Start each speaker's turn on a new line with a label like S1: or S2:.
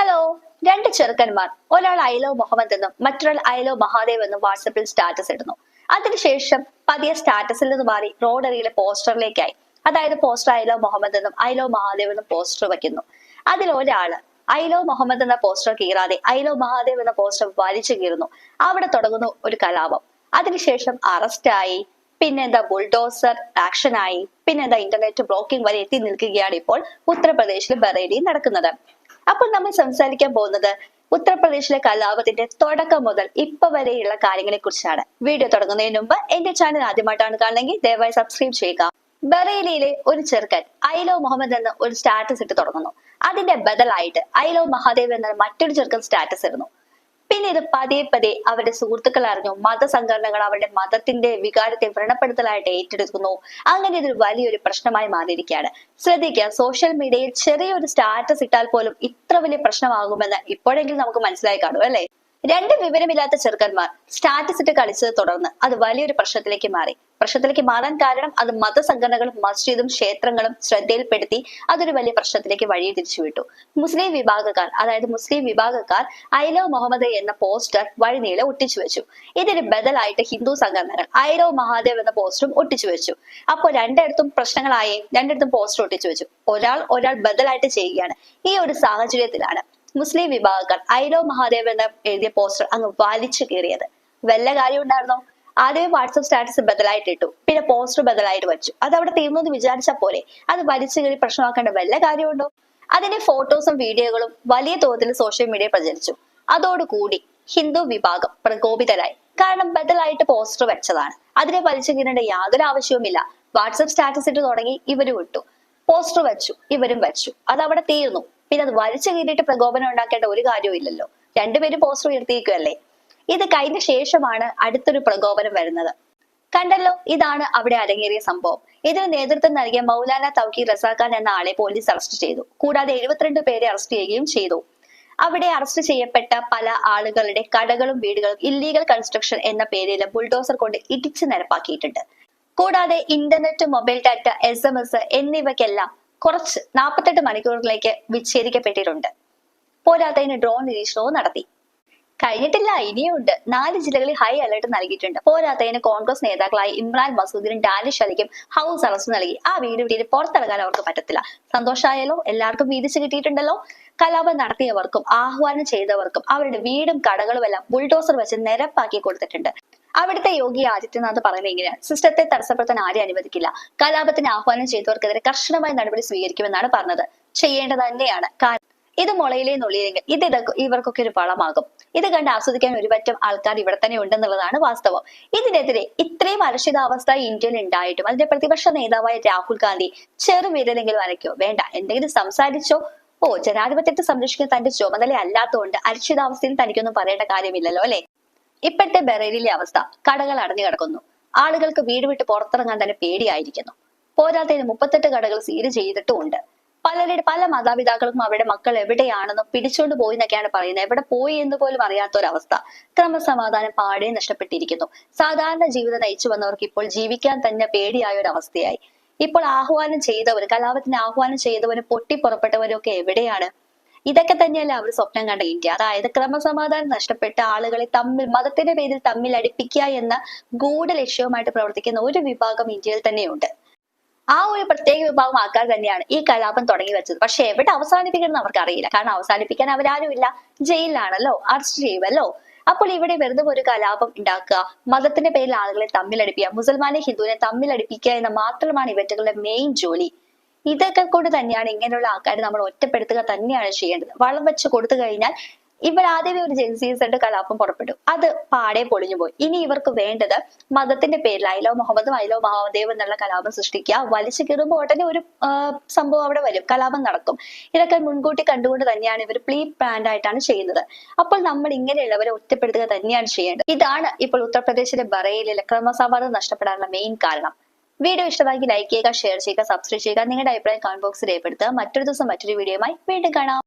S1: Hello രണ്ട് ചെറുക്കന്മാർ. ഒരാൾ ഐലോ മുഹമ്മദ് എന്നും മറ്റൊരാൾ ഐലോ മഹാദേവ് എന്നും വാട്സപ്പിൽ സ്റ്റാറ്റസ് ഇടുന്നു. അതിനുശേഷം പതിയെ സ്റ്റാറ്റസിൽ നിന്ന് മാറി റോഡറിയിലെ പോസ്റ്ററിലേക്കായി. അതായത് പോസ്റ്റർ ഐലോ മുഹമ്മദ് എന്നും ഐലോ മഹാദേവ് എന്നും പോസ്റ്റർ വയ്ക്കുന്നു. അതിൽ ഒരാൾ ഐലോ മുഹമ്മദ് എന്ന പോസ്റ്റർ കീറാതെ ഐലോ മഹാദേവ് എന്ന പോസ്റ്റർ വലിച്ചു കീറുന്നു. അവിടെ തുടങ്ങുന്നു ഒരു കലാപം. അതിനുശേഷം അറസ്റ്റായി പിന്നെ എന്താ ബുൾഡോസർ ആക്ഷനായി പിന്നെ എന്താ ഇന്റർനെറ്റ് ബ്ലോക്കിംഗ് വരെ എത്തി നിൽക്കുകയാണ് ഇപ്പോൾ ഉത്തർപ്രദേശിൽ ബറേലിയിൽ നടക്കുന്നത്. അപ്പോൾ നമ്മൾ സംസാരിക്കാൻ പോകുന്നത് ഉത്തർപ്രദേശിലെ കലാപത്തിന്റെ തുടക്കം മുതൽ ഇപ്പൊ വരെയുള്ള കാര്യങ്ങളെ കുറിച്ചാണ്. വീഡിയോ തുടങ്ങുന്നതിന് മുമ്പ് എന്റെ ചാനൽ ആദ്യമായിട്ടാണ് കാണണമെങ്കിൽ ദയവായി സബ്സ്ക്രൈബ് ചെയ്യുക. ബറേലിയിലെ ഒരു ചെറുക്കൻ ഐലോ മുഹമ്മദ് എന്ന ഒരു സ്റ്റാറ്റസ് ഇട്ട് തുടങ്ങുന്നു. അതിന്റെ ബദലായിട്ട് ഐലോ മഹാദേവ് എന്ന മറ്റൊരു ചെറുക്കൻ സ്റ്റാറ്റസ് ഇടുന്നു. പിന്നെ ഇത് പതിയെ പതിയെ അവരുടെ സുഹൃത്തുക്കൾ അറിഞ്ഞു. മതസംഘടനകൾ അവരുടെ മതത്തിന്റെ വികാരത്തെ വ്രണപ്പെടുത്തലായിട്ട് ഏറ്റെടുക്കുന്നു. അങ്ങനെ ഇതൊരു വലിയൊരു പ്രശ്നമായി മാറിയിരിക്കുകയാണ്. ശ്രദ്ധിക്കുക സോഷ്യൽ മീഡിയയിൽ ചെറിയൊരു സ്റ്റാറ്റസ് ഇട്ടാൽ പോലും ഇത്ര വലിയ പ്രശ്നമാകുമെന്ന് ഇപ്പോഴെങ്കിലും നമുക്ക് മനസ്സിലായി കാണും അല്ലെ? രണ്ട് വിവരമില്ലാത്ത ചെറുക്കന്മാർ സ്റ്റാറ്റസ് ഇട്ട് കളിച്ചത് തുടർന്ന് അത് വലിയൊരു പ്രശ്നത്തിലേക്ക് മാറി. പ്രശ്നത്തിലേക്ക് മാറാൻ കാരണം അത് മതസംഘടനകളും മസ്ജിദും ക്ഷേത്രങ്ങളും ശ്രദ്ധയിൽപ്പെടുത്തി അതൊരു വലിയ പ്രശ്നത്തിലേക്ക് വഴി തിരിച്ചുവിട്ടു. മുസ്ലിം വിഭാഗക്കാർ അതായത് മുസ്ലിം വിഭാഗക്കാർ ഐ ലവ് മുഹമ്മദ് എന്ന പോസ്റ്റർ വഴിനീളെ ഒട്ടിച്ചു വെച്ചു ഇതിന് ബദലായിട്ട് ഹിന്ദു സംഘടനകൾ ഐ ലവ് മഹാദേവ് എന്ന പോസ്റ്ററും ഒട്ടിച്ചു വെച്ചു അപ്പോൾ രണ്ടിടത്തും പ്രശ്നങ്ങളായി രണ്ടിടത്തും പോസ്റ്റർ ഒട്ടിച്ചു വെച്ചു ഒരാൾ ഒരാൾ ബദലായിട്ട് ചെയ്യുകയാണ്. ഈ ഒരു സാഹചര്യത്തിലാണ് മുസ്ലിം വിഭാഗക്കാർ ഐലോ മഹാദേവൻ എഴുതിയ പോസ്റ്റർ അങ്ങ് വലിച്ചു കീറിയത്. വല്ല കാര്യം ഉണ്ടായിരുന്നോ? ആദ്യം വാട്സപ്പ് സ്റ്റാറ്റസ് ബദലായിട്ട് ഇട്ടു. പിന്നെ പോസ്റ്റർ ബദലായിട്ട് വെച്ചു. അത് അവിടെ തീർന്നു എന്ന് വിചാരിച്ച പോലെ അത് വലിച്ചു കീറി പ്രശ്നമാക്കേണ്ട വല്ല കാര്യമുണ്ടോ? അതിന്റെ ഫോട്ടോസും വീഡിയോകളും വലിയ തോതിൽ സോഷ്യൽ മീഡിയ പ്രചരിച്ചു. അതോടുകൂടി ഹിന്ദു വിഭാഗം പ്രകോപിതരായി. കാരണം ബദലായിട്ട് പോസ്റ്റർ വെച്ചതാണ്. അതിനെ വലിച്ചു കീറേണ്ട യാതൊരു ആവശ്യവുമില്ല വാട്സപ്പ് സ്റ്റാറ്റസ് ഇട്ട് തുടങ്ങി ഇവരും ഇട്ടു. പോസ്റ്റർ വെച്ചു. ഇവരും വെച്ചു. അത് അവിടെ തീർന്നു. പിന്നെ അത് വലിച്ചു കീറിയിട്ട് പ്രകോപനം ഉണ്ടാക്കേണ്ട ഒരു കാര്യവും ഇല്ലല്ലോ. രണ്ടുപേരും പോസ്റ്റർ ഉയർത്തിയിരിക്കുകയല്ലേ? ഇത് കഴിഞ്ഞ ശേഷമാണ് അടുത്തൊരു പ്രകോപനം വരുന്നത്. കണ്ടല്ലോ ഇതാണ് അവിടെ അരങ്ങേറിയ സംഭവം. ഇതിന് നേതൃത്വം നൽകിയ മൗലാന തൗക്കി റസാഖാൻ എന്ന ആളെ പോലീസ് അറസ്റ്റ് ചെയ്തു. കൂടാതെ എഴുപത്തിരണ്ട് പേരെ അറസ്റ്റ് ചെയ്യുകയും ചെയ്തു. അവിടെ അറസ്റ്റ് ചെയ്യപ്പെട്ട പല ആളുകളുടെ കടകളും വീടുകളും ഇല്ലീഗൽ കൺസ്ട്രക്ഷൻ എന്ന പേരിൽ ബുൾഡോസർ കൊണ്ട് ഇടിച്ചു നിരപ്പാക്കിയിട്ടുണ്ട്. കൂടാതെ internet mobile data S M S എന്നിവയ്ക്കെല്ലാം കുറച്ച് നാൽപ്പത്തെട്ട് മണിക്കൂറിലേക്ക് വിച്ഛേദിക്കപ്പെട്ടിട്ടുണ്ട്. പോരാത്തതിന് ഡ്രോൺ നിരീക്ഷണവും നടത്തി. കഴിഞ്ഞിട്ടില്ല ഇനിയുണ്ട് നാല് ജില്ലകളിൽ ഹൈ അലർട്ട് നൽകിയിട്ടുണ്ട്. പോരാത്തതിന് കോൺഗ്രസ് നേതാക്കളായി ഇമ്രാൻ മസൂദിനും ഡാനിഷ് അലിക്കും ഹൗസ് അറസ്റ്റ് നൽകി. ആ വീട് വീട്ടിൽ പുറത്തിറങ്ങാൻ അവർക്ക് പറ്റത്തില്ല. സന്തോഷമായാലോ എല്ലാവർക്കും വീതിച്ചു കിട്ടിയിട്ടുണ്ടല്ലോ? കലാപം നടത്തിയവർക്കും ആഹ്വാനം ചെയ്തവർക്കും അവരുടെ വീടും കടകളും എല്ലാം ബുൾഡോസർ വെച്ച് നിരപ്പാക്കി കൊടുത്തിട്ടുണ്ട്. അവിടുത്തെ യോഗി ആദിത്യനാഥ് പറയുന്നത് ഇങ്ങനെയാണ്. സിസ്റ്റത്തെ തടസ്സപ്പെടുത്താൻ ആരെയും അനുവദിക്കില്ല. കലാപത്തിന് ആഹ്വാനം ചെയ്തവർക്കെതിരെ കർശനമായ നടപടി സ്വീകരിക്കുമെന്നാണ് പറഞ്ഞത്. ചെയ്യേണ്ടത് തന്നെയാണ് ഇത് മുളയിലെ നുള്ളിയില്ലെങ്കിൽ ഇത് ഇതൊക്കെ ഇവർക്കൊക്കെ ഒരു വളമാകും. ഇത് കണ്ട് ആസ്വദിക്കാൻ ഒരുപറ്റം ആൾക്കാർ ഇവിടെ തന്നെ ഉണ്ടെന്നുള്ളതാണ് വാസ്തവം. ഇതിനെതിരെ ഇത്രയും അരക്ഷിതാവസ്ഥ ഇന്ത്യയിൽ ഉണ്ടായിട്ടും അതിന്റെ പ്രതിപക്ഷ നേതാവായ രാഹുൽ ഗാന്ധി ചെറുവിരലെങ്കിലും വരയ്ക്കോ വേണ്ട. എന്തെങ്കിലും സംസാരിച്ചോ? ഓ ജനാധിപത്യത്തെ സംരക്ഷിക്കുന്ന തന്റെ ചുമതല അല്ലാത്തതുകൊണ്ട് അരക്ഷിതാവസ്ഥയിൽ തനിക്കൊന്നും പറയേണ്ട കാര്യമില്ലല്ലോ അല്ലെ? ഇപ്പോഴത്തെ ബറേലിയിലെ അവസ്ഥ. കടകൾ അടഞ്ഞു കിടക്കുന്നു. ആളുകൾക്ക് വീട് വിട്ട് പുറത്തിറങ്ങാൻ തന്നെ പേടിയായിരിക്കുന്നു. പോരാത്തതിന് മുപ്പത്തെട്ട് കടകൾ സീൽ ചെയ്തിട്ടുമുണ്ട് പലരുടെ പല മാതാപിതാക്കൾക്കും അവരുടെ മക്കൾ എവിടെയാണെന്നും പിടിച്ചോണ്ട് പോയി എന്നൊക്കെയാണ് പറയുന്നത്. എവിടെ പോയി എന്ന് പോലും അറിയാത്ത ഒരവസ്ഥ ക്രമസമാധാനം പാടെ നഷ്ടപ്പെട്ടിരിക്കുന്നു. സാധാരണ ജീവിതം നയിച്ചു വന്നവർക്ക് ഇപ്പോൾ ജീവിക്കാൻ തന്നെ പേടിയായ ഒരു അവസ്ഥയായി ഇപ്പോൾ ആഹ്വാനം ചെയ്തവർ കലാപത്തിന് ആഹ്വാനം ചെയ്തവരും പൊട്ടിപ്പുറപ്പെട്ടവരും ഒക്കെ എവിടെയാണ്? ഇതൊക്കെ തന്നെയല്ല അവർ സ്വപ്നം കണ്ട ഇന്ത്യ. അതായത് ക്രമസമാധാനം നഷ്ടപ്പെട്ട ആളുകളെ തമ്മിൽ മതത്തിന്റെ പേരിൽ തമ്മിൽ അടുപ്പിക്കുക എന്ന ഗൂഢ ലക്ഷ്യവുമായിട്ട് പ്രവർത്തിക്കുന്ന ഒരു വിഭാഗം ഇന്ത്യയിൽ തന്നെയുണ്ട്. ആ ഒരു പ്രത്യേക വിഭാഗം ആൾക്കാർ തന്നെയാണ് ഈ കലാപം തുടങ്ങി വെച്ചത്. പക്ഷെ എവിടെ അവസാനിപ്പിക്കണം അവർക്ക് അറിയില്ല കാരണം അവസാനിപ്പിക്കാൻ അവരാരുമില്ല. ജയിലിലാണല്ലോ അറസ്റ്റ് ചെയ്യുമല്ലോ അപ്പോൾ ഇവിടെ വെറുതെ ഒരു കലാപം ഉണ്ടാക്കുക മതത്തിന്റെ പേരിൽ ആളുകളെ തമ്മിലടിപ്പിക്കുക മുസൽമാനെ ഹിന്ദുവിനെ തമ്മിലടിപ്പിക്കുക എന്ന മാത്രമാണ് ഇവറ്റകളുടെ മെയിൻ ജോലി. ഇതൊക്കെ കൊണ്ട് തന്നെയാണ് ഇങ്ങനെയുള്ള ആൾക്കാരെ നമ്മൾ ഒറ്റപ്പെടുത്തുക തന്നെയാണ് ചെയ്യേണ്ടത്. വളം വെച്ച് കൊടുത്തു കഴിഞ്ഞാൽ ഇവർ ആദ്യമേ ഒരു ജെൻസീസിന്റെ കലാപം പുറപ്പെട്ടു അത് പാടെ പൊളിഞ്ഞു പോയി. ഇനി ഇവർക്ക് വേണ്ടത് മതത്തിന്റെ പേരിൽ അയലോ മുഹമ്മദും അയലോ മഹാദേവ് എന്നുള്ള കലാപം സൃഷ്ടിക്കുക. വലിച്ചു കീറുമ്പോൾ ഉടനെ ഒരു സംഭവം അവിടെ വരും. കലാപം നടക്കും. ഇതൊക്കെ മുൻകൂട്ടി കണ്ടുകൊണ്ട് തന്നെയാണ് ഇവർ പ്ലീ പ്ലാൻഡ് ആയിട്ടാണ് ചെയ്യുന്നത്. അപ്പോൾ നമ്മൾ ഇങ്ങനെയുള്ളവരെ ഒറ്റപ്പെടുത്തുക തന്നെയാണ് ചെയ്യേണ്ടത്. ഇതാണ് ഇപ്പോൾ ഉത്തർപ്രദേശിലെ ബറയിലെ ക്രമസമാധാനം നഷ്ടപ്പെടാനുള്ള മെയിൻ കാരണം. വീഡിയോ ഇഷ്ടമാക്കി ലൈക്ക് ചെയ്യുക ഷെയർ ചെയ്യുക സബ്സ്ക്രൈബ് ചെയ്യുക. നിങ്ങളുടെ അഭിപ്രായം കമന്റ് ബോക്സിൽ രേഖപ്പെടുത്തുക. മറ്റൊരു ദിവസം മറ്റൊരു വീഡിയോയുമായി വീണ്ടും കാണാം.